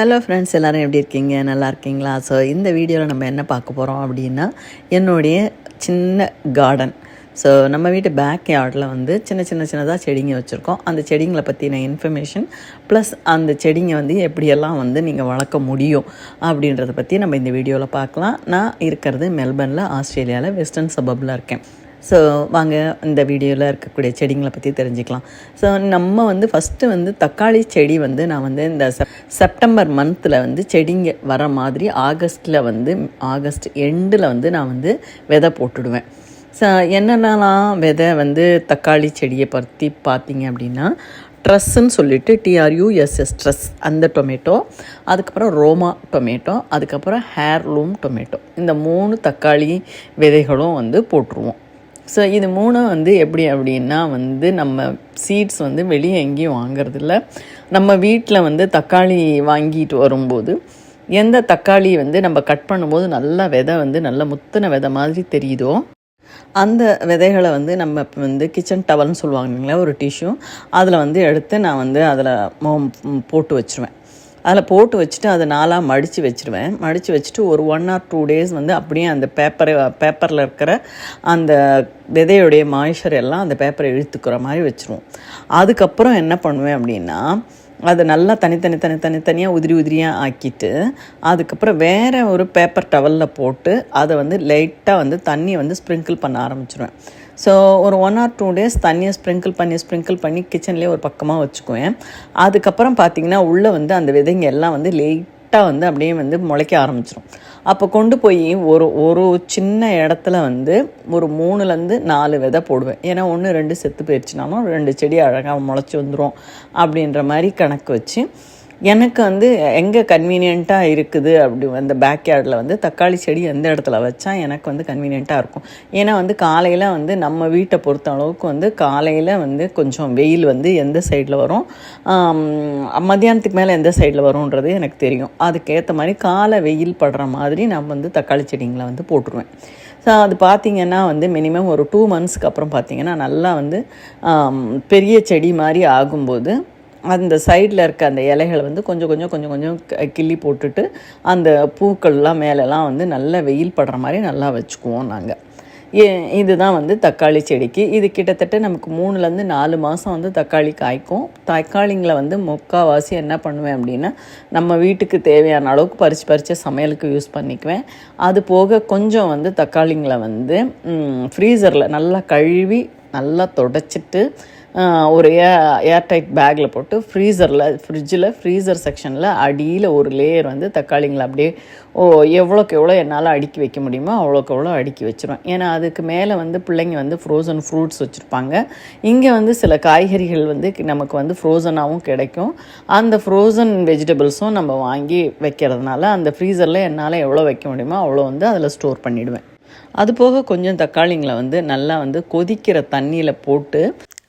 Hello friends எல்லோரும் எப்படி இருக்கீங்க? நல்லா இருக்கீங்களா? ஸோ இந்த வீடியோவில் நம்ம என்ன பார்க்க போகிறோம் அப்படின்னா என்னுடைய சின்ன கார்டன் ஸோ நம்ம வீட்டு பேக் யார்டில் வந்து சின்ன சின்ன சின்னதாக செடிங்க வச்சுருக்கோம். அந்த செடிங்களை பற்றின இன்ஃபர்மேஷன் ப்ளஸ் அந்த செடிங்க வந்து எப்படியெல்லாம் வந்து நீங்கள் வளர்க்க முடியும் அப்படின்றத பற்றி நம்ம இந்த வீடியோவில் பார்க்கலாம். நான் இருக்கிறது மெல்பர்னில் ஆஸ்திரேலியாவில் வெஸ்டர்ன் சபப்பில் இருக்கேன். ஸோ வாங்க இந்த வீடியோவில் இருக்கக்கூடிய செடிங்களை பற்றி தெரிஞ்சுக்கலாம். ஸோ நம்ம வந்து ஃபஸ்ட்டு வந்து தக்காளி செடி வந்து நான் வந்து இந்த செப்டம்பர் மந்தில் வந்து செடிங்க வர மாதிரி ஆகஸ்ட்டில் வந்து ஆகஸ்ட் எண்டில் வந்து நான் வந்து விதை போட்டுடுவேன். ஸோ என்னென்னலாம் விதை வந்து தக்காளி செடியை பற்றி பார்த்தீங்க அப்படின்னா ட்ரெஸ்ஸுன்னு சொல்லிட்டு டிஆர்யூஎஸ்எஸ் ட்ரெஸ் அந்த டொமேட்டோ அதுக்கப்புறம் ரோமா டொமேட்டோ அதுக்கப்புறம் ஹேர்லூம் டொமேட்டோ இந்த மூணு தக்காளி விதைகளும் வந்து போட்டுருவோம். ஸோ இது மூணும் வந்து எப்படி அப்படின்னா வந்து நம்ம சீட்ஸ் வந்து வெளியே எங்கேயும் வாங்குறதில்ல. நம்ம வீட்டில் வந்து தக்காளி வாங்கிட்டு வரும்போது எந்த தக்காளி வந்து நம்ம கட் பண்ணும்போது நல்லா விதை வந்து நல்ல முத்தின விதை மாதிரி தெரியுதோ அந்த விதைகளை வந்து நம்ம இப்போ வந்து கிச்சன் டவல்னு சொல்லுவாங்க இல்லைங்களா ஒரு டிஷ்யூ அதில் வந்து எடுத்து நான் வந்து அதில் போட்டு வச்சுருவேன். அதில் போட்டு வச்சுட்டு அதை நாளாக மடித்து வச்சுருவேன். மடித்து வச்சுட்டு ஒரு ஒன் ஆர் டூ டேஸ் வந்து அப்படியே அந்த பேப்பரை பேப்பரில் இருக்கிற அந்த விதையுடைய மாய்ச்சர் எல்லாம் அந்த பேப்பரை இழுத்துக்கிற மாதிரி வச்சுருவோம். அதுக்கப்புறம் என்ன பண்ணுவேன் அப்படின்னா அதை நல்லா தனித்தனி தனி தனித்தனியாக உதிரி உதிரியாக ஆக்கிட்டு அதுக்கப்புறம் வேறு ஒரு பேப்பர் டவலில் போட்டு அதை வந்து லைட்டாக வந்து தண்ணியை வந்து ஸ்ப்ரிங்கிள் பண்ண ஆரம்பிச்சிருவேன். ஸோ ஒரு ஒன் ஆர் டூ டேஸ் தண்ணியை ஸ்ப்ரிங்கிள் பண்ணி ஸ்ப்ரிங்கிள் பண்ணி கிச்சன்லேயே ஒரு பக்கமாக வச்சுக்குவேன். அதுக்கப்புறம் பார்த்திங்கன்னா உள்ளே வந்து அந்த விதைங்க எல்லாம் வந்து லேட்டாக வந்து அப்படியே வந்து முளைக்க ஆரம்பிச்சிடும் அப்போ கொண்டு போய் ஒரு ஒரு சின்ன இடத்துல வந்து ஒரு மூணுலேருந்து நாலு விதை போடுவேன். ஏன்னா ஒன்று ரெண்டு செத்து போயிடுச்சுனாலும் ரெண்டு செடி அழகாக முளைச்சி வந்துடும் அப்படின்ற மாதிரி கணக்கு வச்சு எனக்கு வந்து எங்கே கன்வீனியண்ட்டாக இருக்குது அப்படி அந்த பேக்யார்டில் வந்து தக்காளி செடி எந்த இடத்துல வச்சா எனக்கு வந்து கன்வீனியண்ட்டாக இருக்கும். ஏன்னா வந்து காலையில் வந்து நம்ம வீட்டை பொறுத்த அளவுக்கு வந்து காலையில் வந்து கொஞ்சம் வெயில் வந்து எந்த சைடில் வரும்? மத்தியானத்துக்கு மேலே எந்த சைடில் வரும்ன்றது எனக்கு தெரியும். அதுக்கேற்ற மாதிரி காலை வெயில் படுற மாதிரி நான் வந்து தக்காளி செடிங்களை வந்து போட்டுருவேன். ஸோ அது பார்த்திங்கன்னா வந்து மினிமம் ஒரு டூ மந்த்ஸ்க்கு அப்புறம் பார்த்திங்கன்னா நல்லா வந்து பெரிய செடி மாதிரி ஆகும்போது அந்த சைடில் இருக்க அந்த இலைகளை வந்து கொஞ்சம் கொஞ்சம் கொஞ்சம் கொஞ்சம் கிள்ளி போட்டுட்டு அந்த பூக்கள்லாம் மேலெலாம் வந்து நல்லா வெயில் படுற மாதிரி நல்லா வச்சுக்குவோம் நாங்கள் ஏ இதுதான் வந்து தக்காளி செடிக்கு. இது கிட்டத்தட்ட நமக்கு மூணுலேருந்து நாலு மாதம் வந்து தக்காளி காய்க்கும். தக்காளிங்களை வந்து முக்கால்வாசி என்ன பண்ணுவேன் அப்படின்னா நம்ம வீட்டுக்கு தேவையான அளவுக்கு பறித்து பறித்து சமையலுக்கு யூஸ் பண்ணிக்குவேன். அது போக கொஞ்சம் வந்து தக்காளிங்களை வந்து ஃப்ரீசரில் நல்லா கழுவி நல்லா தொடச்சிட்டு ஒரு ஏ ஏர்டைட் பேக்கில் போட்டு ஃப்ரீசரில் ஃப்ரிட்ஜில் ஃப்ரீசர் செக்ஷனில் அடியில் ஒரு லேயர் வந்து தக்காளிங்களை அப்படியே ஓ எவ்வளோக்கு எவ்வளோ என்னால் அடுக்கி வைக்க முடியுமோ அவ்வளோக்கு எவ்வளோ அடுக்கி வச்சுருவேன். ஏன்னா அதுக்கு மேலே வந்து பிள்ளைங்க வந்து ஃப்ரோசன் ஃப்ரூட்ஸ் வச்சுருப்பாங்க. இங்கே வந்து சில காய்கறிகள் வந்து நமக்கு வந்து ஃப்ரோசனாகவும் கிடைக்கும். அந்த ஃப்ரோசன் வெஜிடபிள்ஸும் நம்ம வாங்கி வைக்கிறதுனால அந்த ஃப்ரீசரில் என்னால் எவ்வளோ வைக்க முடியுமோ அவ்வளோ வந்து அதில் ஸ்டோர் பண்ணிவிடுவேன் அது போக கொஞ்சம் தக்காளிங்களை வந்து நல்லா வந்து கொதிக்கிற தண்ணியில் போட்டு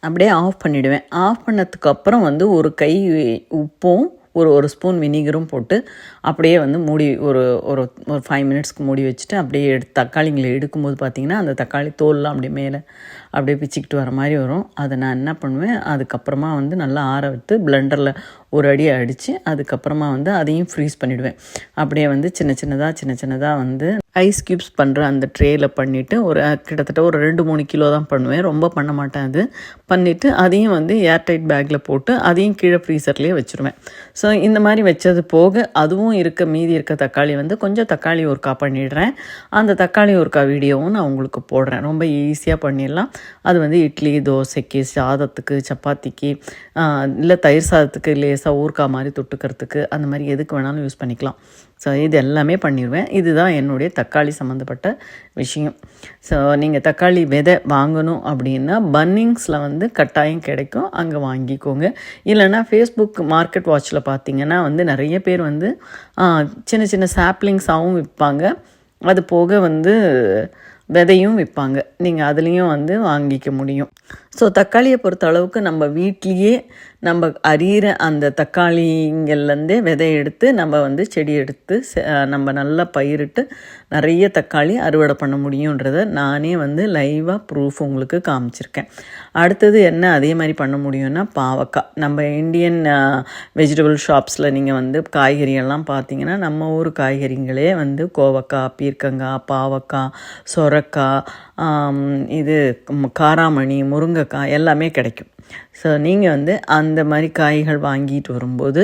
அப்படியே ஆஃப் பண்ணிவிடுவேன் ஆஃப் பண்ணதுக்கப்புறம் வந்து ஒரு கை உப்பும் ஒரு ஒரு ஸ்பூன் வினிகரும் போட்டு அப்படியே வந்து மூடி ஒரு ஒரு ஒரு ஃபைவ் மினிட்ஸ்க்கு மூடி வச்சுட்டு அப்படியே எடுத்து தக்காளிங்களை எடுக்கும்போது பார்த்திங்கன்னா அந்த தக்காளி தோல்லாம் அப்படியே மேலே அப்படியே பிச்சுக்கிட்டு வர மாதிரி வரும். அதை நான் என்ன பண்ணுவேன் அதுக்கப்புறமா வந்து நல்லா ஆற வைத்து பிளெண்டரில் ஒரு அடியை அடித்து அதுக்கப்புறமா வந்து அதையும் ஃப்ரீஸ் பண்ணிவிடுவேன் அப்படியே வந்து சின்ன சின்னதாக சின்ன சின்னதாக வந்து ஐஸ் க்யூப்ஸ் பண்ணுற அந்த ட்ரேயில் பண்ணிவிட்டு ஒரு கிட்டத்தட்ட ஒரு ரெண்டு மூணு கிலோ தான் பண்ணுவேன். ரொம்ப பண்ண மாட்டேன் அது. பண்ணிவிட்டு அதையும் வந்து ஏர்டைட் பேக்கில் போட்டு அதையும் கீழே ஃப்ரீசர்லேயே வச்சுருவேன். ஸோ இந்த மாதிரி வச்சது போக அதுவும் இருக்க மீதி இருக்க தக்காளி வந்து கொஞ்சம் தக்காளி ஒருக்கா பண்ணிடுறேன். அந்த தக்காளி ஒர்க்கா வீடியோவும் நான் உங்களுக்கு போடுறேன். ரொம்ப ஈஸியாக பண்ணிடலாம். அது வந்து இட்லி தோசைக்கு சாதத்துக்கு சப்பாத்திக்கு இல்லை தயிர் சாதத்துக்கு லேசாக ஊறுக்கா மாதிரி தொட்டுக்கிறதுக்கு அந்த மாதிரி எதுக்கு வேணாலும் யூஸ் பண்ணிக்கலாம். ஸோ இது எல்லாமே பண்ணிடுவேன் இதுதான் என்னுடைய தக்காளி சம்மந்தப்பட்ட விஷயம். ஸோ நீங்கள் தக்காளி விதை வாங்கணும் அப்படின்னா பன்னிங்ஸில் வந்து கட்டாயம் கிடைக்கும். அங்கே வாங்கிக்கோங்க. இல்லைனா ஃபேஸ்புக் மார்க்கெட் வாட்சில் பார்த்தீங்கன்னா வந்து நிறைய பேர் வந்து சின்ன சின்ன சாப்ளிங்ஸாகவும் விற்பாங்க அது போக வந்து விதையும் விற்பாங்க. நீங்கள் அதுலேயும் வந்து வாங்கிக்க முடியும். ஸோ தக்காளியை பொறுத்த அளவுக்கு நம்ம வீட்லேயே நம்ம அறியிற அந்த தக்காளிங்கள்லேருந்தே விதை எடுத்து நம்ம வந்து செடி எடுத்து நம்ம நல்லா பயிரிட்டு நிறைய தக்காளி அறுவடை பண்ண முடியுன்றத நானே வந்து லைவாக ப்ரூஃப் உங்களுக்கு காமிச்சிருக்கேன். அடுத்தது என்ன அதே மாதிரி பண்ண முடியும்னா பாவக்காய். நம்ம இந்தியன் வெஜிடபிள் ஷாப்ஸில் நீங்கள் வந்து காய்கறியெல்லாம் பார்த்தீங்கன்னா நம்ம ஊர் காய்கறிங்களே வந்து கோவக்காய் பீர்க்கங்காய் பாவக்காய் சொரக்காய் இது காராமணி முருங்கைக்காய் எல்லாமே கிடைக்கும். ஸோ நீங்கள் வந்து அந்த மாதிரி காய்கள் வாங்கிட்டு வரும்போது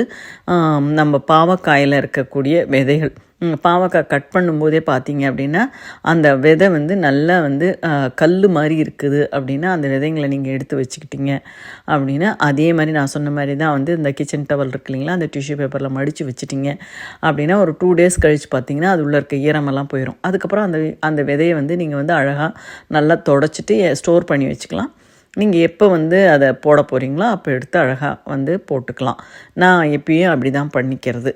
நம்ம பாவக்காயில் இருக்கக்கூடிய விதைகள் பாவக்காய் கட் பண்ணும்போதே பார்த்தீங்க அப்படின்னா அந்த விதை வந்து நல்லா வந்து கல் மாதிரி இருக்குது அப்படின்னா அந்த விதைங்களை நீங்கள் எடுத்து வச்சுக்கிட்டீங்க அப்படின்னா அதே மாதிரி நான் சொன்ன மாதிரி தான் வந்து இந்த கிச்சன் டவல் இருக்கு இல்லைங்களா அந்த டிஷ்யூ பேப்பரில் மடித்து வச்சுட்டிங்க அப்படின்னா ஒரு டூ டேஸ் கழித்து பார்த்தீங்கன்னா அது உள்ளே இருக்க ஈரமெல்லாம் போயிடும் அதுக்கப்புறம் அந்த அந்த விதையை வந்து நீங்கள் வந்து அழகாக நல்லா தொடச்சிட்டு ஸ்டோர் பண்ணி வச்சுக்கலாம். நீங்கள் எப்போ வந்து அதை போட போகிறீங்களோ அப்போ எடுத்து அழகாக வந்து போட்டுக்கலாம். நான் எப்பயும் அப்படி தான் பண்ணிக்கிறது.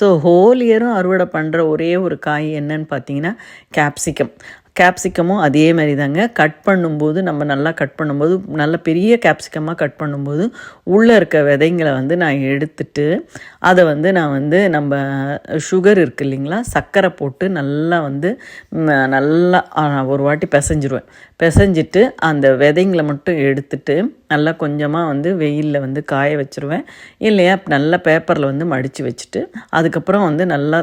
ஸோ ஹோல் இயரும் அறுவடை பண்ணுற ஒரே ஒரு காய் என்னன்னு பார்த்தீங்கன்னா கேப்சிகம் கேப்சிக்கமும் அதே மாதிரி தாங்க கட் பண்ணும்போது நம்ம நல்லா கட் பண்ணும்போது நல்ல பெரிய கேப்சிக்கமாக கட் பண்ணும்போது உள்ளே இருக்க விதைங்களை வந்து நான் எடுத்துட்டு அதை வந்து நான் வந்து நம்ம சுகர் இருக்கு இல்லைங்களா சர்க்கரை போட்டு நல்லா வந்து நல்லா ஒரு வாட்டி பிசைஞ்சிருவேன். பிசைஞ்சிட்டு அந்த விதைங்களை மட்டும் எடுத்துட்டு நல்லா கொஞ்சமாக வந்து வெயிலில் வந்து காய வச்சுருவேன். இல்லையா நல்லா பேப்பரில் வந்து மடித்து வச்சுட்டு அதுக்கப்புறம் வந்து நல்லா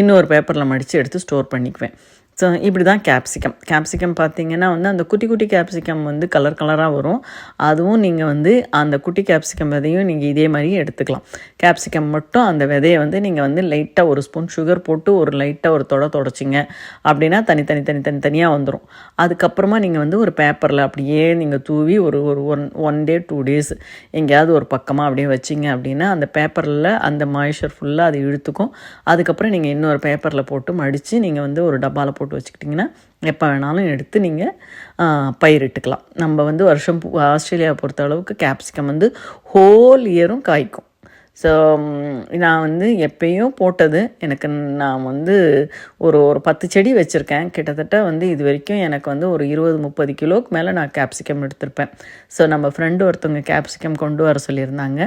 இன்னொரு பேப்பரில் மடித்து எடுத்து ஸ்டோர் பண்ணிக்குவேன். ஸோ இப்படி தான் கேப்சிகம் கேப்சிகம் பார்த்தீங்கன்னா வந்து அந்த குட்டி குட்டி கேப்சிகம் வந்து கலர் கலராக வரும். அதுவும் நீங்கள் வந்து அந்த குட்டி கேப்சிகம் விதையும் நீங்கள் இதே மாதிரி எடுத்துக்கலாம். கேப்சிகம் மட்டும் அந்த விதையை வந்து நீங்கள் வந்து லைட்டாக ஒரு ஸ்பூன் சுகர் போட்டு ஒரு லைட்டாக ஒரு தொட தொடச்சிங்க. அப்படின்னா தனி தனி தனி வந்துடும் அதுக்கப்புறமா நீங்கள் வந்து ஒரு பேப்பரில் அப்படியே நீங்கள் தூவி ஒரு ஒரு one one day two days எங்கேயாவது ஒரு பக்கமாக அப்படியே வச்சிங்க அப்படின்னா அந்த பேப்பரில் அந்த மாய்ச்சர் ஃபுல்லாக அது இழுத்துக்கும். அதுக்கப்புறம் நீங்கள் இன்னொரு பேப்பரில் போட்டு மடித்து நீங்கள் வந்து ஒரு டப்பாவில் போட்டு வச்சுக்கிட்டிங்கன்னா எப்போ வேணாலும் எடுத்து நீங்கள் பயிரிட்டுக்கலாம் நம்ம வந்து வருஷம் ஆஸ்திரேலியாவை பொறுத்த அளவுக்கு கேப்சிகம் வந்து ஹோல் இயரும் காய்க்கும். ஸோ நான் வந்து எப்பயும் போட்டது எனக்கு நான் வந்து ஒரு ஒரு பத்து செடி வச்சுருக்கேன். கிட்டத்தட்ட வந்து இது வரைக்கும் எனக்கு வந்து ஒரு இருபது முப்பது கிலோக்கு மேலே நான் கேப்சிகம் எடுத்திருப்பேன். ஸோ நம்ம ஃப்ரெண்டு ஒருத்தவங்க கேப்சிகம் கொண்டு வர சொல்லியிருந்தாங்க.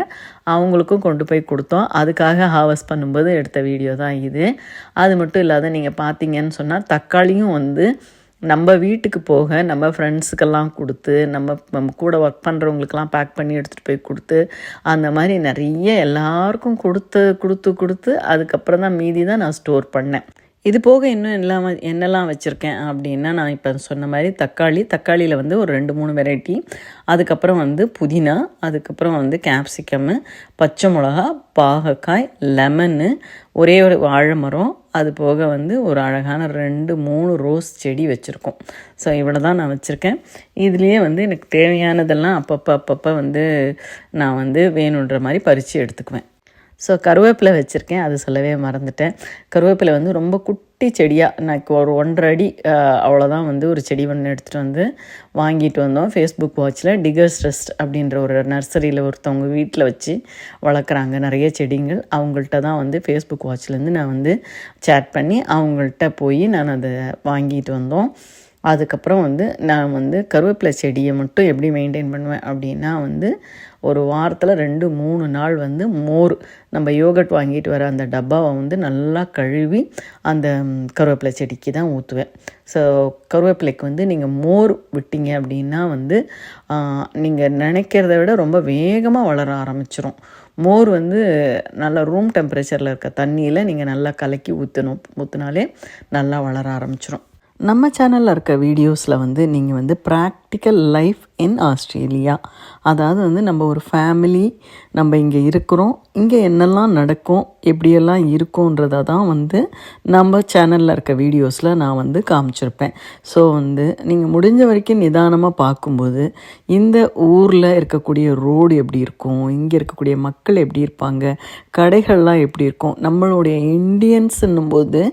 அவங்களுக்கும் கொண்டு போய் கொடுத்தோம். அதுக்காக ஹாவஸ் பண்ணும்போது எடுத்த வீடியோ தான் இது. அது மட்டும் இல்லாத நீங்கள் பார்த்தீங்கன்னு சொன்னால் தக்காளியும் வந்து நம்ம வீட்டுக்கு போக நம்ம ஃப்ரெண்ட்ஸுக்கெல்லாம் கொடுத்து நம்ம நம்ம கூட ஒர்க் பண்ணுறவங்களுக்கெல்லாம் பேக் பண்ணி எடுத்துகிட்டு போய் கொடுத்து அந்த மாதிரி நிறைய எல்லாருக்கும் கொடுத்து கொடுத்து கொடுத்து அதுக்கப்புறம் தான் மீதி தான் நான் ஸ்டோர் பண்ணேன். இது போக இன்னும் எல்லாம் என்னெல்லாம் வச்சுருக்கேன் அப்படின்னா நான் இப்போ சொன்ன மாதிரி தக்காளி. தக்காளியில் வந்து ஒரு ரெண்டு மூணு வெரைட்டி அதுக்கப்புறம் வந்து புதினா. அதுக்கப்புறம் வந்து கேப்சிக்கம்மு பச்சை மிளகா பாகக்காய் லெமனு ஒரே ஒரு வாழை மரம் அது போக வந்து ஒரு அழகான ரெண்டு மூணு ரோஸ் செடி வச்சுருக்கோம். ஸோ இவ்வளோ தான் நான் வச்சுருக்கேன். இதுலேயே வந்து எனக்கு தேவையானதெல்லாம் அப்பப்போ அப்பப்போ வந்து நான் வந்து வேணுன்ற மாதிரி பறித்து எடுத்துக்குவேன். ஸோ கருவேப்பிலை வச்சுருக்கேன். அது சொல்லவே மறந்துட்டேன். கருவேப்பிலை வந்து ரொம்ப குட்டி செடியாக நான் ஒரு ஒன்றரை அடி அவ்வளோதான் வந்து ஒரு செடி ஒன்று எடுத்துகிட்டு வந்து வாங்கிட்டு வந்தோம். ஃபேஸ்புக் வாட்சில் டிகர்ஸ் ரெஸ்ட் அப்படின்ற ஒரு நர்சரியில் ஒருத்தவங்க வீட்டில் வச்சு வளர்க்குறாங்க நிறைய செடிகள் அவங்கள்ட்ட தான் வந்து ஃபேஸ்புக் வாட்ச்லேருந்து நான் வந்து சேட் பண்ணி அவங்கள்ட்ட போய் நான் அதை வாங்கிட்டு வந்தோம். அதுக்கப்புறம் வந்து நான் வந்து கருவேப்பிலை செடியை மட்டும் எப்படி மெயின்டைன் பண்ணுவேன் அப்படின்னா வந்து ஒரு வாரத்தில் ரெண்டு மூணு நாள் வந்து மோர் நம்ம யோகட் வாங்கிட்டு வர அந்த டப்பாவை வந்து நல்லா கழுவி அந்த கருவேப்பிலை செடிக்கு தான் ஊற்றுவேன் ஸோ கருவேப்பிலைக்கு வந்து நீங்கள் மோர் விட்டீங்க அப்படின்னா வந்து நீங்கள் நினைக்கிறத விட ரொம்ப வேகமாக வளர ஆரம்பிச்சிரும். மோர் வந்து நல்ல ரூம் டெம்பரேச்சரில் இருக்க தண்ணியில் நீங்கள் நல்லா கலக்கி ஊற்றணும் ஊற்றினாலே நல்லா வளர ஆரம்பிச்சிரும். நம்ம சேனலில் இருக்க வீடியோஸில் வந்து நீங்கள் வந்து prac practical life in Australia அதாவது வந்து நம்ம ஒரு ஃபேமிலி நம்ம இங்கே இருக்கிறோம். இங்கே என்னெல்லாம் நடக்கும் எப்படியெல்லாம் இருக்கும்ன்றதை தான் வந்து நம்ம சேனலில் இருக்க வீடியோஸில் நான் வந்து காமிச்சிருப்பேன். ஸோ வந்து நீங்கள் முடிஞ்ச வரைக்கும் நிதானமாக பார்க்கும்போது இந்த ஊரில் இருக்கக்கூடிய ரோடு எப்படி இருக்கும் இங்கே இருக்கக்கூடிய மக்கள் எப்படி இருப்பாங்க கடைகள்லாம் எப்படி இருக்கும் நம்மளுடைய இண்டியன்ஸுன்னும் போது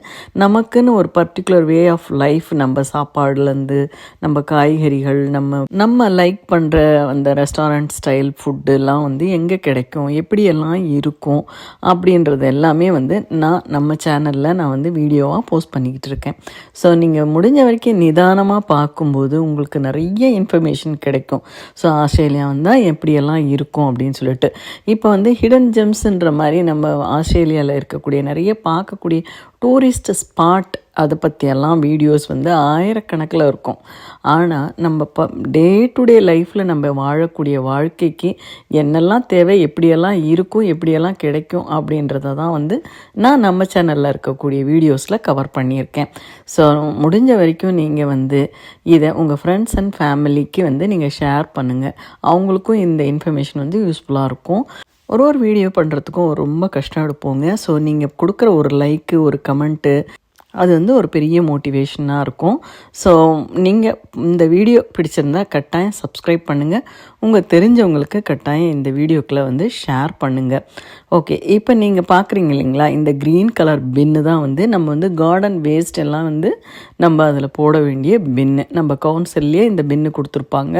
நமக்குன்னு ஒரு பர்டிகுலர் வே ஆஃப் லைஃப் நம்ம சாப்பாடுலேருந்து நம்ம காய்கறிகள் நம்ம நம்ம லைக் பண்ணுற அந்த ரெஸ்டாரண்ட் ஸ்டைல் ஃபுட்டுலாம் வந்து எங்கே கிடைக்கும் எப்படியெல்லாம் இருக்கும் அப்படின்றது எல்லாமே வந்து நான் நம்ம சேனலில் நான் வந்து வீடியோவாக போஸ்ட் பண்ணிக்கிட்டு இருக்கேன். ஸோ நீங்கள் முடிஞ்ச வரைக்கும் நிதானமாக பார்க்கும்போது உங்களுக்கு நிறைய இன்ஃபர்மேஷன் கிடைக்கும். ஸோ ஆஸ்திரேலியா வந்தால் எப்படியெல்லாம் இருக்கும் அப்படின்னு சொல்லிட்டு. இப்போ வந்து ஹிடன் ஜெம்ஸுன்ற மாதிரி நம்ம ஆஸ்திரேலியாவில் இருக்கக்கூடிய நிறைய பார்க்கக்கூடிய டூரிஸ்ட் ஸ்பாட் அதை பற்றியெல்லாம் வீடியோஸ் வந்து ஆயிரக்கணக்கில் இருக்கும். ஆனால் நம்ம ப டே டு டே லைஃப்பில் நம்ம வாழக்கூடிய வாழ்க்கைக்கு என்னெல்லாம் தேவை எப்படியெல்லாம் இருக்கும் எப்படியெல்லாம் கிடைக்கும் அப்படின்றத தான் வந்து நான் நம்ம சேனலில் இருக்கக்கூடிய வீடியோஸில் கவர் பண்ணியிருக்கேன். ஸோ முடிஞ்ச வரைக்கும் நீங்கள் வந்து இதை உங்கள் ஃப்ரெண்ட்ஸ் அண்ட் ஃபேமிலிக்கு வந்து நீங்கள் ஷேர் பண்ணுங்கள் அவங்களுக்கும் இந்த இன்ஃபர்மேஷன் வந்து யூஸ்ஃபுல்லாக இருக்கும். ஒரு ஒரு வீடியோ பண்ணுறதுக்கும் ரொம்ப கஷ்டம் எடுப்போங்க. ஸோ நீங்கள் கொடுக்குற ஒரு லைக்கு ஒரு கமெண்ட்டு அது வந்து ஒரு பெரிய மோட்டிவேஷனாக இருக்கும். ஸோ நீங்கள் இந்த வீடியோ பிடிச்சிருந்தா கட்டாயம் சப்ஸ்கிரைப் பண்ணுங்கள் உங்கள் தெரிஞ்சவங்களுக்கு கட்டாயம் இந்த வீடியோக்களை வந்து ஷேர் பண்ணுங்கள் ஓகே இப்போ நீங்கள் பார்க்குறீங்க இல்லைங்களா? இந்த க்ரீன் கலர் பின்னு தான் வந்து நம்ம வந்து கார்டன் வேஸ்ட் எல்லாம் வந்து நம்ம அதில் போட வேண்டிய பின்னு நம்ம கவுன்சில்லையே இந்த பின்னு கொடுத்துருப்பாங்க.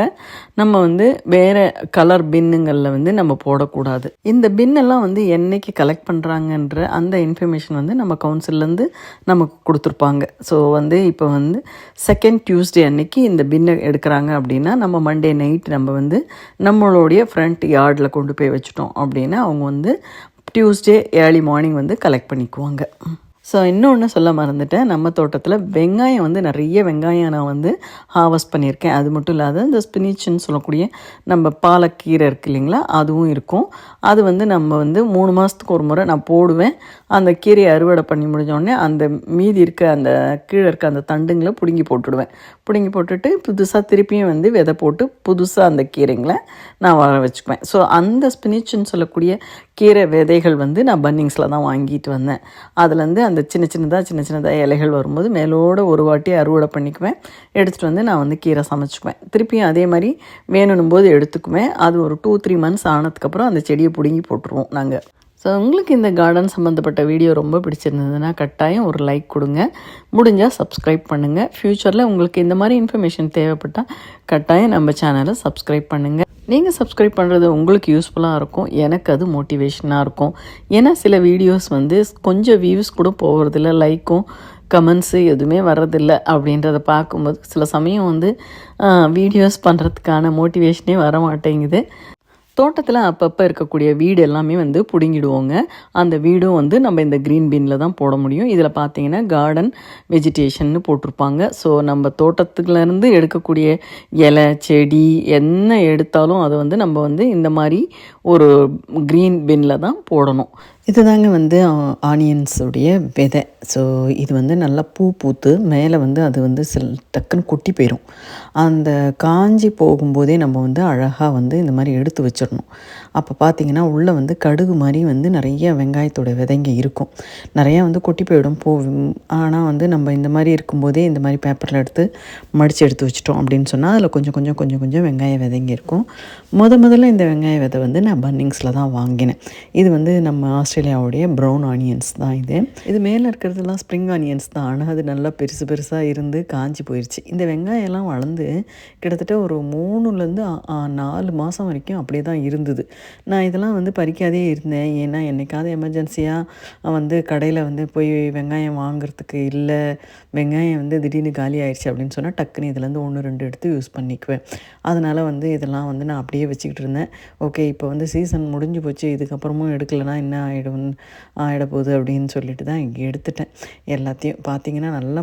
நம்ம வந்து வேறு கலர் பின்னுங்களில் வந்து நம்ம போடக்கூடாது. இந்த பின்னெல்லாம் வந்து என்னைக்கு கலெக்ட் பண்ணுறாங்கன்ற அந்த இன்ஃபர்மேஷன் வந்து நம்ம கவுன்சில்லேருந்து நமக்கு கொடுத்துருப்பாங்க. ஸோ வந்து இப்போ வந்து செகண்ட் டியூஸ்டே அன்னைக்கு இந்த பின்னை எடுக்கிறாங்க அப்படின்னா நம்ம மண்டே நைட் நம்ம வந்து நம்மளுடைய ஃப்ரண்ட் யார்டில் கொண்டு போய் வச்சுட்டோம் அப்படின்னா அவங்க வந்து டியூஸ்டே ஏர்லி மார்னிங் வந்து கலெக்ட் பண்ணிக்குவாங்க. ஸோ இன்னொன்று சொல்ல மறந்துட்டேன். நம்ம தோட்டத்தில் வெங்காயம் வந்து நிறைய வெங்காயம் நான் வந்து ஹார்வஸ்ட் பண்ணியிருக்கேன். அது மட்டும் இல்லாத இந்த ஸ்பினிச்சுன்னு சொல்லக்கூடிய நம்ம பாலக்கீரை இருக்கு இல்லைங்களா? அதுவும் இருக்கும். அது வந்து நம்ம வந்து மூணு மாதத்துக்கு ஒரு முறை நான் போடுவேன். அந்த கீரையை அறுவடை பண்ணி முடிஞ்சோடனே அந்த மீதி இருக்க அந்த கீழே இருக்க அந்த தண்டுங்களை பிடுங்கி போட்டுடுவேன். பிடுங்கி போட்டுட்டு புதுசாக திருப்பியும் வந்து விதை போட்டு புதுசாக அந்த கீரைங்களை நான் வர வச்சுக்குவேன். ஸோ அந்த ஸ்பினிச்சுன்னு சொல்லக்கூடிய கீரை விதைகள் வந்து நான் பன்னிங்ஸில் தான் வாங்கிட்டு வந்தேன். அதுலேருந்து அந்த சின்ன சின்னதாக சின்ன சின்னதாக இலைகள் வரும்போது மேலோட ஒரு வாட்டி அறுவடை பண்ணிக்குவேன். எடுத்துகிட்டு வந்து நான் வந்து கீரை சமைச்சிக்குவேன். திருப்பியும் அதே மாதிரி வேணும்னும் போது எடுத்துக்குவேன். அது ஒரு டூ த்ரீ மந்த்ஸ் ஆனதுக்கப்புறம் அந்த செடியை பிடுங்கி போட்டுருவோம் நாங்கள் ஸோ உங்களுக்கு இந்த கார்டன் சம்மந்தப்பட்ட வீடியோ ரொம்ப பிடிச்சிருந்ததுன்னா கட்டாயம் ஒரு லைக் கொடுங்க. முடிஞ்சால் சப்ஸ்கிரைப் பண்ணுங்கள் ஃப்யூச்சரில் உங்களுக்கு இந்த மாதிரி இன்ஃபர்மேஷன் தேவைப்பட்டால் கட்டாயம் நம்ம சேனலை சப்ஸ்கிரைப் பண்ணுங்கள் நீங்கள் சப்ஸ்கிரைப் பண்ணுறது உங்களுக்கு யூஸ்ஃபுல்லாக இருக்கும். எனக்கு அது மோட்டிவேஷனாக இருக்கும். ஏன்னா சில வீடியோஸ் வந்து கொஞ்சம் வியூஸ் கூட போகிறதில்ல லைக்கும் கமெண்ட்ஸு எதுவுமே வர்றதில்ல அப்படின்றத பார்க்கும்போது சில சமயம் வந்து வீடியோஸ் பண்ணுறதுக்கான மோட்டிவேஷனே வர மாட்டேங்குது தோட்டத்தில் அப்பப்போ இருக்கக்கூடிய வீடு எல்லாமே வந்து பிடுங்கிடுவோங்க. அந்த வீடும் வந்து நம்ம இந்த க்ரீன் பீனில் தான் போட முடியும். இதில் பார்த்தீங்கன்னா கார்டன் வெஜிடேஷன்னு போட்டிருப்பாங்க. ஸோ நம்ம தோட்டத்துலேருந்து எடுக்கக்கூடிய இலை செடி என்ன எடுத்தாலும் அதை வந்து நம்ம வந்து இந்த மாதிரி ஒரு க்ரீன் பின்னில் தான் போடணும். இது தாங்க வந்து ஆனியன்ஸுடைய விதை. ஸோ இது வந்து நல்லா பூ பூத்து மேலே வந்து அது வந்து சில டக்குன்னு கொட்டி போயிடும் அந்த காஞ்சி போகும்போதே நம்ம வந்து அழகாக வந்து இந்த மாதிரி எடுத்து வச்சிடணும். அப்போ பார்த்தீங்கன்னா உள்ளே வந்து கடுகு மாதிரி வந்து நிறைய வெங்காயத்தோட விதைங்க இருக்கும். நிறையா வந்து கொட்டி போயிடும். போ ஆனால் வந்து நம்ம இந்த மாதிரி இருக்கும்போதே இந்த மாதிரி பேப்பரில் எடுத்து மடித்து எடுத்து வச்சிட்டோம் அப்படின்னு சொன்னால் அதில் கொஞ்சம் கொஞ்சம் கொஞ்சம் கொஞ்சம் வெங்காய விதைங்க இருக்கும். முத முதல்ல இந்த வெங்காய விதை வந்து நான் பன்னிங்ஸில் தான் வாங்கினேன். இது வந்து நம்ம ஆஸ்திரேலியாவுடைய ப்ரௌன் ஆனியன்ஸ் தான் இது. இது மேலே இருக்கிறதுலாம் ஸ்ப்ரிங் ஆனியன்ஸ் தான். ஆனால் அது நல்லா பெருசு பெருசாக இருந்து காஞ்சி போயிடுச்சு இந்த வெங்காயம்லாம் வளர்ந்து கிட்டத்தட்ட ஒரு மூணுலேருந்து நாலு மாதம் வரைக்கும் அப்படியே தான் இருந்தது. நான் இதெல்லாம் வந்து பறிக்காதே இருந்தேன். ஏன்னா என்றைக்காவது எமர்ஜென்சியாக வந்து கடையில் வந்து போய் வெங்காயம் வாங்குறதுக்கு இல்லை வெங்காயம் வந்து திடீர்னு காலி ஆயிடுச்சு அப்படின்னு சொன்னால் டக்குன்னு இதுலேருந்து ஒன்று ரெண்டு எடுத்து யூஸ் பண்ணிக்குவேன். அதனால் வந்து இதெல்லாம் வந்து நான் அப்படியே வச்சுக்கிட்டு இருந்தேன். ஓகே இப்போ வந்து சீசன் முடிஞ்சு போச்சு இதுக்கப்புறமும் எடுக்கலைன்னா என்ன ஆகிடும் ஆகிடப்போகுது அப்படின்னு சொல்லிட்டு தான் இங்கே எடுத்துட்டேன். எல்லாத்தையும் பார்த்தீங்கன்னா நல்லா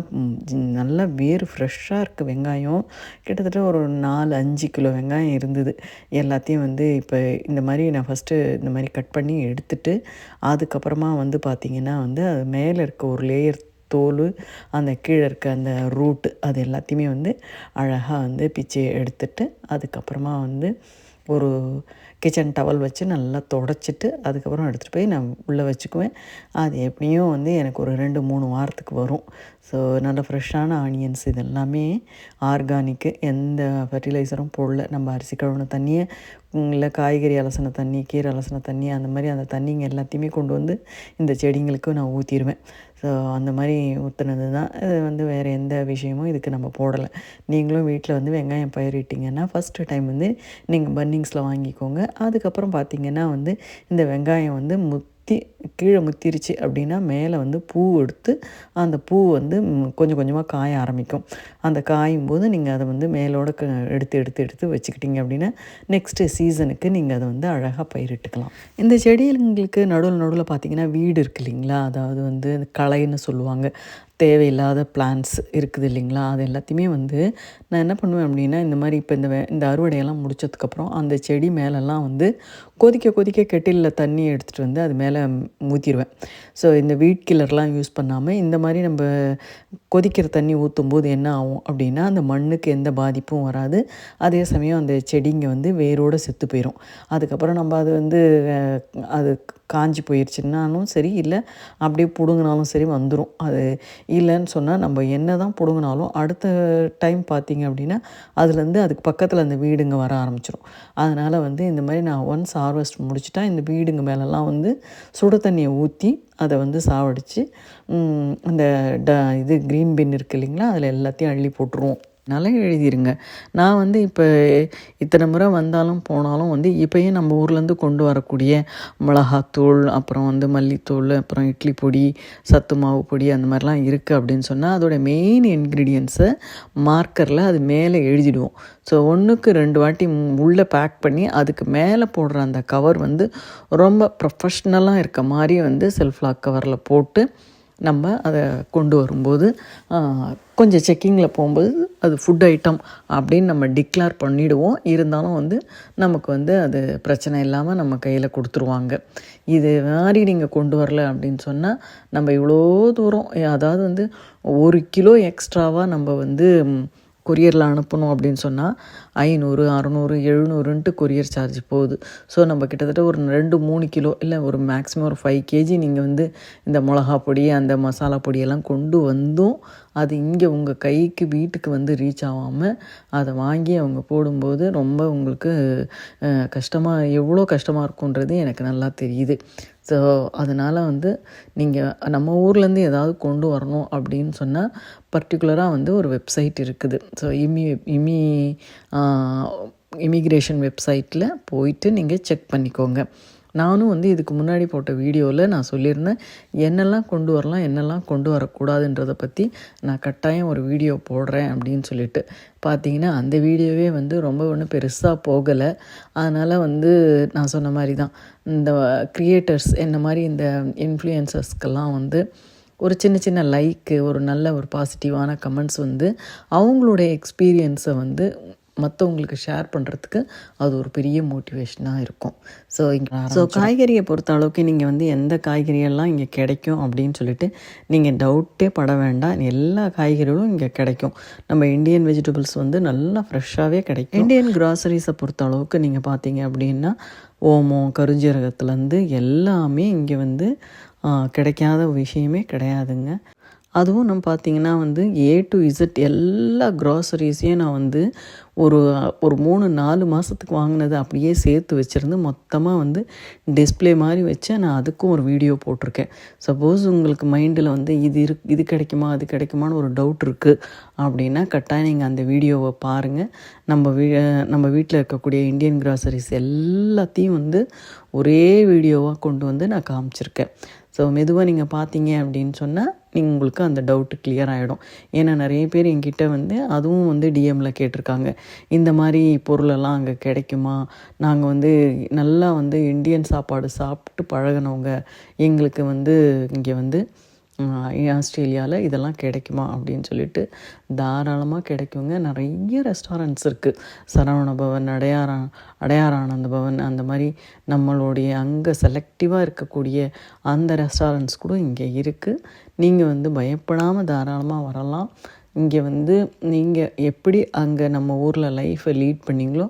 நல்லா வேர் ஃப்ரெஷ்ஷாக இருக்குது வெங்காயம். கிட்டத்தட்ட ஒரு நாலு அஞ்சு கிலோ வெங்காயம் இருந்தது. எல்லாத்தையும் வந்து இப்போ இந்த மாதிரி நான் ஃபஸ்ட்டு இந்த மாதிரி கட் பண்ணி எடுத்துட்டு அதுக்கப்புறமா வந்து பார்த்திங்கன்னா வந்து அது மேலே இருக்க ஒரு லேயர் தோல் அந்த கீழே இருக்க அந்த ரூட்டு அது எல்லாத்தையுமே வந்து அழகாக வந்து பிச்சு எடுத்துட்டு அதுக்கப்புறமா வந்து ஒரு கிச்சன் டவல் வச்சு நல்லா தொடச்சிட்டு அதுக்கப்புறம் எடுத்துகிட்டு போய் நான் உள்ளே வச்சுக்குவேன். அது எப்படியும் வந்து எனக்கு ஒரு ரெண்டு மூணு வாரத்துக்கு வரும். ஸோ நல்ல ஃப்ரெஷ்ஷான ஆனியன்ஸ் இது எல்லாமே ஆர்கானிக்கு எந்த ஃபர்டிலைசரும் போடல. நம்ம அரிசி கழுவுன தண்ணியை இல்லை காய்கறி அலசின தண்ணி கீரை அலசின தண்ணி அந்த மாதிரி அந்த தண்ணிங்க எல்லாத்தையுமே கொண்டு வந்து இந்த செடிங்களுக்கு நான் ஊற்றிடுவேன் ஸோ அந்த மாதிரி ஊற்றுனது தான் இது வந்து வேறு எந்த விஷயமும் இதுக்கு நம்ம போடலை. நீங்களும் வீட்டில் வந்து வெங்காயம் பயிரிட்டிங்கன்னா ஃபஸ்ட்டு டைம் வந்து நீங்கள் பன்னிங்ஸில் வாங்கிக்கோங்க. அதுக்கப்புறம் பார்த்தீங்கன்னா வந்து இந்த வெங்காயம் வந்து முத் முத்தி கீழே முத்திருச்சு அப்படின்னா மேலே வந்து பூ எடுத்து அந்த பூ வந்து கொஞ்சம் கொஞ்சமாக காய ஆரம்பிக்கும். அந்த காயும் போது நீங்கள் அதை வந்து மேலோட க எடுத்து எடுத்து எடுத்து வச்சுக்கிட்டீங்க அப்படின்னா நெக்ஸ்ட்டு சீசனுக்கு நீங்கள் அதை வந்து அழகாக பயிரிட்டுக்கலாம். இந்த செடிகளுக்கு நடுவில் நடுவில் பார்த்தீங்கன்னா வீடு இருக்கு இல்லைங்களா? அதாவது வந்து களைன்னு சொல்லுவாங்க. தேவையில்லாத பிளான்ஸ் இருக்குது இல்லைங்களா? அது எல்லாத்தையுமே வந்து நான் என்ன பண்ணுவேன் அப்படின்னா இந்த மாதிரி இப்போ இந்த வே- இந்த அறுவடையெல்லாம் முடிச்சதுக்கப்புறம் அந்த செடி மேலெல்லாம் வந்து கொதிக்க கொதிக்க கெட்டிலில் தண்ணி எடுத்துகிட்டு வந்து அது மேலே ஊற்றிடுவேன் ஸோ இந்த வீட் கில்லர்லாம் யூஸ் பண்ணாமல் இந்த மாதிரி நம்ம கொதிக்கிற தண்ணி ஊற்றும் போது என்ன ஆகும் அப்படின்னா அந்த மண்ணுக்கு எந்த பாதிப்பும் வராது. அதே சமயம் அந்த செடிங்க வந்து வேரோடு செத்து போயிடும் அதுக்கப்புறம் நம்ம அது வந்து அது காஞ்சி போயிடுச்சுன்னாலும் சரி இல்லை அப்படியே பிடுங்கினாலும் சரி வந்துடும் அது இல்லைன்னு சொன்னால் நம்ம என்ன தான் பிடுங்கினாலும் அடுத்த டைம் பார்த்திங்க அப்படின்னா அதுலேருந்து அதுக்கு பக்கத்தில் அந்த வீடுங்க வர ஆரம்பிச்சிடும் அதனால் வந்து இந்த மாதிரி நான் ஒன்ஸ் ஹார்வெஸ்ட் முடிச்சுட்டா இந்த வீடுங்க மேலெல்லாம் வந்து சுடு தண்ணியை ஊற்றி அதை வந்து சாவடித்து அந்த ட இது க்ரீன் பின் இருக்கு இல்லைங்களா அதில் எல்லாத்தையும் அள்ளி போட்டுருவோம். நல்லா எழுதிருங்க. நான் வந்து இப்போ இத்தனை முறை வந்தாலும் போனாலும் வந்து இப்போயே நம்ம ஊர்லேருந்து கொண்டு வரக்கூடிய மிளகாத்தூள் அப்புறம் வந்து மல்லித்தூள் அப்புறம் இட்லி பொடி சத்து மாவு பொடி அந்த மாதிரிலாம் இருக்குது அப்படின்னு சொன்னால் அதோட மெயின் இன்க்ரீடியன்ஸை மார்க்கரில் அது மேலே எழுதிடுவோம். ஸோ ஒன்றுக்கு ரெண்டு வாட்டி உள்ளே பேக் பண்ணி அதுக்கு மேலே போடுற அந்த கவர் வந்து ரொம்ப ப்ரொஃபஷ்னலாக இருக்க மாதிரி வந்து செல்ஃப் லாக் கவரில் போட்டு நம்ம அதை கொண்டு வரும்போது கொஞ்சம் செக்கிங்கில் போகும்போது அது ஃபுட் ஐட்டம் அப்படின்னு நம்ம டிக்ளேர் பண்ணிவிடுவோம் இருந்தாலும் வந்து நமக்கு வந்து அது பிரச்சனை இல்லாமல் நம்ம கையில் கொடுத்துருவாங்க. இது மாதிரி நீங்கள் கொண்டு வரல அப்படின்னு சொன்னால் நம்ம இவ்வளோ தூரம் அதாவது வந்து ஒரு கிலோ எக்ஸ்ட்ராவாக நம்ம வந்து கொரியரில் அனுப்பணும் அப்படின்னு சொன்னால் ஐநூறு அறநூறு எழுநூறுன்ட்டு கொரியர் சார்ஜ் போகுது. ஸோ நம்ம கிட்டத்தட்ட ஒரு ரெண்டு மூணு கிலோ இல்லை ஒரு மேக்ஸிமம் ஒரு ஃபைவ் கேஜி நீங்கள் வந்து இந்த மிளகா பொடி அந்த மசாலா பொடியெல்லாம் கொண்டு வந்தும் அது இங்கே உங்கள் கைக்கு வீட்டுக்கு வந்து ரீச் ஆகாமல் அதை வாங்கி அவங்க போடும்போது ரொம்ப உங்களுக்கு கஷ்டமாக எவ்வளோ கஷ்டமாக இருக்குன்றது எனக்கு நல்லா தெரியுது. ஸோ அதனால் வந்து நீங்கள் நம்ம ஊர்லேருந்து ஏதாவது கொண்டு வரணும் அப்படின்னு சொன்னால் பர்டிகுலராக வந்து ஒரு வெப்சைட் இருக்குது. ஸோ இமி இமி இமிக்ரேஷன் வெப்சைட்டில் போயிட்டு நீங்கள் செக் பண்ணிக்கோங்க. நானும் வந்து இதுக்கு முன்னாடி போட்ட வீடியோவில் நான் சொல்லியிருந்தேன் என்னெல்லாம் கொண்டு வரலாம் என்னெல்லாம் கொண்டு வரக்கூடாதுன்றதை பற்றி நான் கட்டாயம் ஒரு வீடியோ போடுறேன் அப்படின்னு சொல்லிட்டு. பார்த்தீங்கன்னா அந்த வீடியோவே வந்து ரொம்ப ஒன்றும் பெருசாக போகலை. அதனால் வந்து நான் சொன்ன மாதிரி தான் இந்த க்ரியேட்டர்ஸ் என்ன மாதிரி இந்த இன்ஃப்ளூயன்சர்ஸ்க்கெல்லாம் வந்து ஒரு சின்ன சின்ன லைக்கு ஒரு நல்ல ஒரு பாசிட்டிவான கமெண்ட்ஸ் வந்து அவங்களுடைய எக்ஸ்பீரியன்ஸை வந்து மற்றவங்களுக்கு ஷேர் பண்ணுறதுக்கு அது ஒரு பெரிய மோட்டிவேஷனாக இருக்கும். ஸோ இங்கே ஸோ காய்கறியை பொறுத்த அளவுக்கு நீங்கள் வந்து எந்த காய்கறியெல்லாம் இங்கே கிடைக்கும் அப்படின்னு சொல்லிட்டு நீங்கள் டவுட்டே பட வேண்டாம். எல்லா காய்கறிகளும் இங்கே கிடைக்கும். நம்ம இந்தியன் வெஜிடபிள்ஸ் வந்து நல்லா ஃப்ரெஷ்ஷாகவே கிடைக்கும். இந்தியன் கிராசரிஸை பொறுத்த அளவுக்கு நீங்கள் பார்த்தீங்க அப்படின்னா ஓமம் கருஞ்சீரகத்துலேருந்து எல்லாமே இங்கே வந்து கிடைக்காத விஷயமே கிடையாதுங்க. அதுவும் நம்ம பார்த்தீங்கன்னா வந்து ஏ டு இசட் எல்லா க்ராசரிஸையும் நான் வந்து ஒரு ஒரு மூணு நாலு மாதத்துக்கு வாங்கினது அப்படியே சேர்த்து வச்சுருந்து மொத்தமாக வந்து டிஸ்ப்ளே மாதிரி வச்சு நான் அதுக்கும் ஒரு வீடியோ போட்டிருக்கேன். சப்போஸ் உங்களுக்கு மைண்டில் வந்து இது இரு இது கிடைக்குமா அது கிடைக்குமான்னு ஒரு டவுட் இருக்குது அப்படின்னா கட்டாயம் நீங்கள் அந்த வீடியோவை பாருங்கள் நம்ம வீ நம்ம வீட்டில் இருக்கக்கூடிய இந்தியன் கிராசரிஸ் எல்லாத்தையும் வந்து ஒரே வீடியோவாக கொண்டு வந்து நான் காமிச்சிருக்கேன். ஸோ மெதுவாக நீங்கள் பார்த்தீங்க அப்படின்னு சொன்னால் நீங்கள் உங்களுக்கு அந்த டவுட்டு கிளியர் ஆகிடும் ஏன்னா நிறைய பேர் என்கிட்ட வந்து அதுவும் வந்து டிஎம்மில் கேட்டிருக்காங்க. இந்த மாதிரி பொருளெல்லாம் அங்கே கிடைக்குமா? நாங்கள் வந்து நல்லா வந்து இந்தியன் சாப்பாடு சாப்பிட்டு பழகினவங்க எங்களுக்கு வந்து இங்கே வந்து ஆஸ்திரேலியாவில் இதெல்லாம் கிடைக்குமா அப்படின்னு சொல்லிட்டு தாராளமாக கிடைக்குங்க. நிறைய ரெஸ்டாரண்ட்ஸ் இருக்குது சரவண பவன் அடையாரா அடையாரானந்த பவன் அந்த மாதிரி நம்மளுடைய அங்கே செலக்டிவாக இருக்கக்கூடிய அந்த ரெஸ்டாரண்ட்ஸ் கூட இங்கே இருக்குது நீங்கள் வந்து பயப்படாமல் தாராளமாக வரலாம். இங்கே வந்து நீங்கள் எப்படி அங்கே நம்ம ஊரில் லைஃப்பை லீட் பண்ணீங்களோ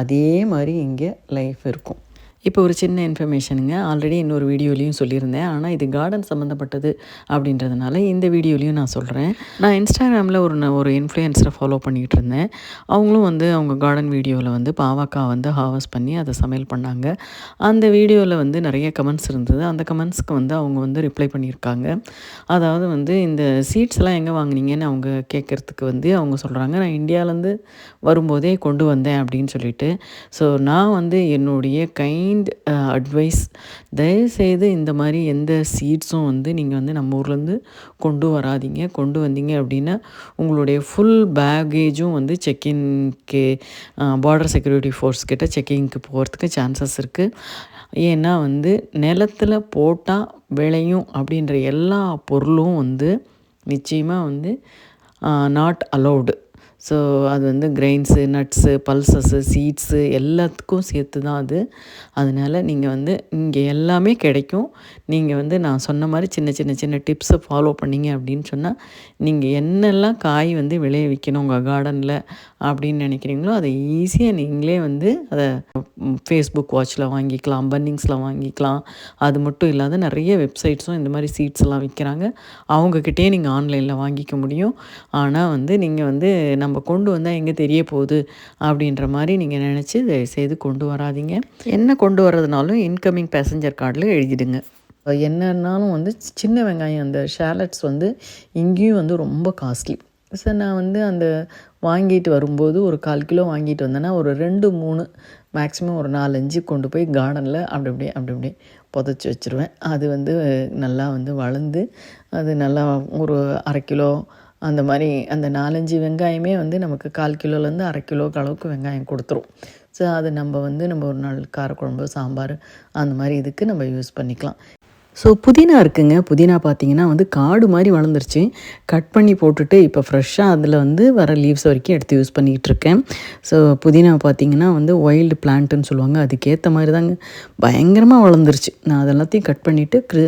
அதே மாதிரி இங்கே லைஃப் இருக்கும். இப்போ ஒரு சின்ன இன்ஃபர்மேஷனுங்க ஆல்ரெடி இன்னொரு வீடியோலையும் சொல்லியிருந்தேன். ஆனால் இது கார்டன் சம்மந்தப்பட்டது அப்படின்றதுனால இந்த வீடியோலையும் நான் சொல்கிறேன் நான் இன்ஸ்டாகிராமில் ஒரு ஒரு இன்ஃப்ளூயன்ஸரை ஃபாலோ பண்ணிகிட்டு இருந்தேன் அவங்களும் வந்து அவங்க கார்டன் வீடியோவில் வந்து பாவக்காய் வந்து ஹார்வஸ்ட் பண்ணி அதை சமையல் பண்ணாங்க. அந்த வீடியோவில் வந்து நிறைய கமெண்ட்ஸ் இருந்தது. அந்த கமெண்ட்ஸ்க்கு வந்து அவங்க வந்து ரிப்ளை பண்ணியிருக்காங்க. அதாவது வந்து இந்த சீட்ஸ்லாம் எங்கே வாங்குனீங்கன்னு அவங்க கேட்குறதுக்கு வந்து அவங்க சொல்கிறாங்க நான் இந்தியாவிலேருந்து வரும்போதே கொண்டு வந்தேன் அப்படின்னு சொல்லிட்டு. ஸோ நான் வந்து என்னுடைய கைண்ட் அட்வைஸ் uh, தயவுசெய்து இந்த மாதிரி எந்த சீட்ஸும் வந்து நீங்கள் வந்து நம்ம ஊர்லேருந்து கொண்டு வராதீங்க. கொண்டு வந்தீங்க அப்படின்னா உங்களுடைய ஃபுல் பேகேஜும் வந்து செக்இன்க்கு பார்டர் செக்யூரிட்டி ஃபோர்ஸ் கிட்ட செக்கிங்க்கு போகிறதுக்கு சான்சஸ் இருக்குது ஏன்னா வந்து நிலத்தில் போட்டால் விளையும் அப்படின்ற எல்லா பொருளும் வந்து நிச்சயமாக வந்து நாட் அலௌடு ஸோ அது வந்து கிரெயின்ஸு நட்ஸு பல்சஸ்ஸு சீட்ஸு எல்லாத்துக்கும் சேர்த்து தான் அது. அதனால் நீங்கள் வந்து இங்கே எல்லாமே கிடைக்கும். நீங்கள் வந்து நான் சொன்ன மாதிரி சின்ன சின்ன சின்ன டிப்ஸை ஃபாலோ பண்ணீங்க அப்படின்னு சொன்னால் நீங்கள் என்னெல்லாம் காய் வந்து விளைவிக்கணும் உங்கள் கார்டனில் அப்படின்னு நினைக்கிறீங்களோ அதை ஈஸியாக நீங்களே வந்து அதை ஃபேஸ்புக் வாட்சில் வாங்கிக்கலாம் பன்னிங்ஸில் வாங்கிக்கலாம். அது மட்டும் இல்லாத நிறைய வெப்சைட்ஸும் இந்த மாதிரி சீட்ஸ் எல்லாம் விற்கிறாங்க அவங்கக்கிட்டே நீங்கள் ஆன்லைனில் வாங்கிக்க முடியும். ஆனால் வந்து நீங்கள் வந்து நம்ம கொண்டு வந்தால் எங்கே தெரிய போகுது அப்படின்ற மாதிரி நீங்கள் நினச்சி தயவுசெய்து கொண்டு வராதீங்க. என்ன கொண்டு வர்றதுனாலும் இன்கமிங் பேசஞ்சர் கார்டில் எழுதிடுங்க. என்னன்னாலும் வந்து சின்ன வெங்காயம் அந்த ஷேலட்ஸ் வந்து இங்கேயும் வந்து ரொம்ப காஸ்ட்லி சார் நான் வந்து அந்த வாங்கிட்டு வரும்போது ஒரு கால் கிலோ வாங்கிட்டு வந்தேன்னா ஒரு ரெண்டு மூணு மேக்ஸிமம் ஒரு நாலஞ்சு கொண்டு போய் கார்டனில் அப்படி அப்படியே அப்படி அப்படி புதைச்சி வச்சுருவேன். அது வந்து நல்லா வந்து வளர்ந்து அது நல்லா ஒரு அரை கிலோ அந்த மாதிரி அந்த நாலஞ்சு வெங்காயமே வந்து நமக்கு கால் கிலோலேருந்து அரை கிலோக்கு அளவுக்கு வெங்காயம் கொடுத்துரும். ஸோ அது நம்ம வந்து நம்ம ஒரு நாள் காரக்குழம்பு சாம்பார் அந்த மாதிரி இதுக்கு நம்ம யூஸ் பண்ணிக்கலாம். ஸோ புதினா இருக்குங்க. புதினா பார்த்தீங்கன்னா வந்து காடு மாதிரி வளர்ந்துருச்சு. கட் பண்ணி போட்டுட்டு இப்போ ஃப்ரெஷ்ஷாக அதில் வந்து வர லீவ்ஸ் வரைக்கும் எடுத்து யூஸ் பண்ணிகிட்டு இருக்கேன். ஸோ புதினா பார்த்தீங்கன்னா வந்து ஒயில்டு பிளான்ட்டுன்னு சொல்லுவாங்க. அதுக்கேற்ற மாதிரி தாங்க. பயங்கரமாக வளர்ந்துருச்சு. நான் அதெல்லாத்தையும் கட் பண்ணிவிட்டு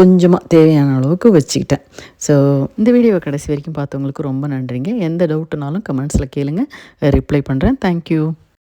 கொஞ்சமாக தேவையான அளவுக்கு வச்சுக்கிட்டேன். ஸோ இந்த வீடியோவை கடைசி வரைக்கும் பார்த்தவங்களுக்கு ரொம்ப நன்றிங்க. எந்த டவுட்டுனாலும் கமெண்ட்ஸில் கேளுங்கள் ரிப்ளை பண்ணுறேன் தேங்க்யூ